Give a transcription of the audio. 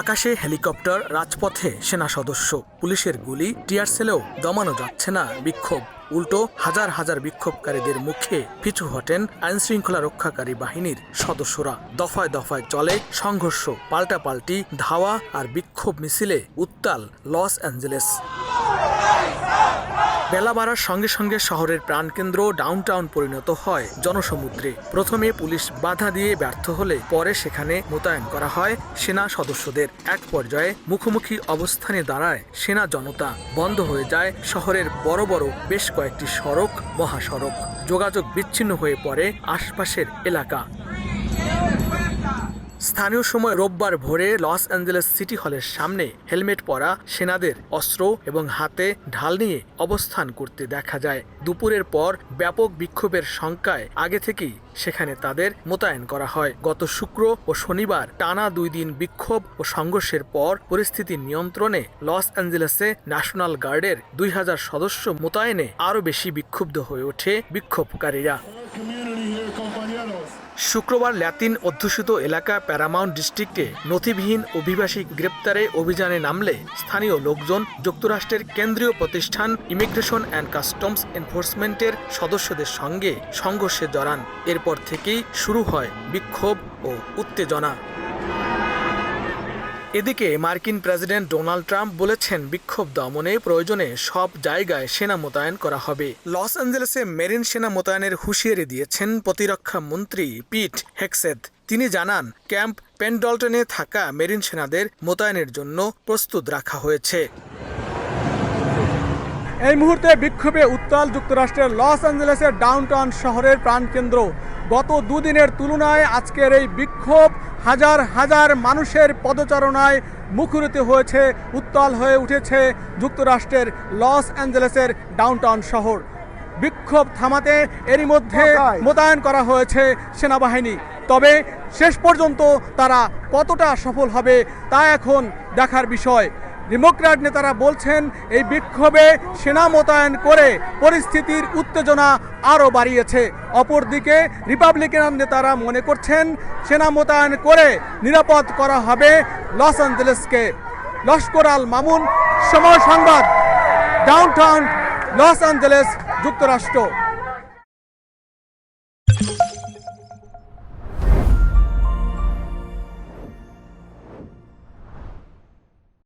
আকাশে হেলিকপ্টার, রাজপথে সেনা সদস্য, পুলিশের গুলি, টিয়ার সেলেও দমানো যাচ্ছে না বিক্ষোভ। উল্টো হাজার হাজার বিক্ষোভকারীদের মুখে পিছু হটেন আইনশৃঙ্খলা রক্ষাকারী বাহিনীর সদস্যরা। দফায় দফায় চলে সংঘর্ষ, পাল্টাপাল্টি, ধাওয়া আর বিক্ষোভ মিছিলে উত্তাল লস অ্যাঞ্জেলেস। বেলা বাড়ার সঙ্গে সঙ্গে শহরের প্রাণকেন্দ্র ডাউনটাউন পরিণত হয় জনসমুদ্রে। প্রথমে পুলিশ বাধা দিয়ে ব্যর্থ হলে পরে সেখানে মোতায়েন করা হয় সেনা সদস্যদের। এক পর্যায়ে মুখোমুখি অবস্থানে দাঁড়ায় সেনা জনতা। বন্ধ হয়ে যায় শহরের বড় বড় বেশ কয়েকটি সড়ক, মহাসড়ক। যোগাযোগ বিচ্ছিন্ন হয়ে পড়ে আশপাশের এলাকা। স্থানীয় সময় রোববার ভোরে লস অ্যাঞ্জেলেস সিটি হলের সামনে হেলমেট পরা সেনাদের অস্ত্র এবং হাতে ঢাল নিয়ে অবস্থান করতে দেখা যায় দুপুরের পর ব্যাপক বিক্ষোভের শঙ্কায় আগে থেকেই সেখানে তাদের মোতায়েন করা হয় গত শুক্র ও শনিবার টানা দুই দিন বিক্ষোভ ও সংঘর্ষের পর পরিস্থিতি নিয়ন্ত্রণে লস অ্যাঞ্জেলেসে ন্যাশনাল গার্ডের দুই হাজার সদস্য মোতায়েনে আরও বেশি বিক্ষুব্ধ হয়ে ওঠে বিক্ষোভকারীরা. শুক্রবার ল্যাতিন অধ্যুষিত এলাকা প্যারামাউন্ট ডিস্ট্রিক্টে নথিবিহীন অভিবাসী গ্রেপ্তারে অভিযানে নামলে স্থানীয় লোকজন যুক্তরাষ্ট্রের কেন্দ্রীয় প্রতিষ্ঠান ইমিগ্রেশন অ্যান্ড কাস্টমস এনফোর্সমেন্টের সদস্যদের সঙ্গে সংঘর্ষে জড়ান। এরপর থেকেই শুরু হয় বিক্ষোভ ও উত্তেজনা। এদিকে মার্কিন প্রেসিডেন্ট ডোনাল্ড ট্রাম্প বলেছেন বিক্ষোভ দমনে প্রয়োজনে সব জায়গায় সেনা মোতায়েন করা হবে। লস অ্যাঞ্জেলেসে মেরিন সেনা মোতায়েনের হুঁশিয়ারি দিয়েছেন প্রতিরক্ষা মন্ত্রী পিট হেক্সেদ তিনি জানান, ক্যাম্প পেনডলটনে থাকা মেরিন সেনাদের মোতায়েনের জন্য প্রস্তুত রাখা হয়েছে। এই মুহূর্তে বিক্ষোভে উত্তাল যুক্তরাষ্ট্রের লস অ্যাঞ্জেলেসের ডাউনটাউন শহরের প্রাণকেন্দ্র। গত দুদিনের তুলনায় আজকের এই বিক্ষোভ হাজার হাজার মানুষের পদচারণায় মুখরিত হয়েছে উত্তাল হয়ে উঠেছে যুক্তরাষ্ট্রের লস অ্যাঞ্জেলেসের ডাউনটাউন শহর। বিক্ষোভ থামাতে এরই মধ্যে মোতায়েন করা হয়েছে সেনাবাহিনী। তবে শেষ পর্যন্ত তারা কতটা সফল হবে তা এখন দেখার বিষয়। ডেমোক্র্যাট নেতারা বলছেন, এই বিক্ষোভে সেনা মোতায়েন করে পরিস্থিতির উত্তেজনা আরও বাড়িয়েছে। অপরদিকে রিপাবলিকান নেতারা মনে করছেন, সেনা মোতায়েন করে নিরাপদ করা হবে লস অ্যাঞ্জেলেসকে। লস্কর আল মামুন, সময় সংবাদ, ডাউনটাউন লস অ্যাঞ্জেলেস যুক্তরাষ্ট্র।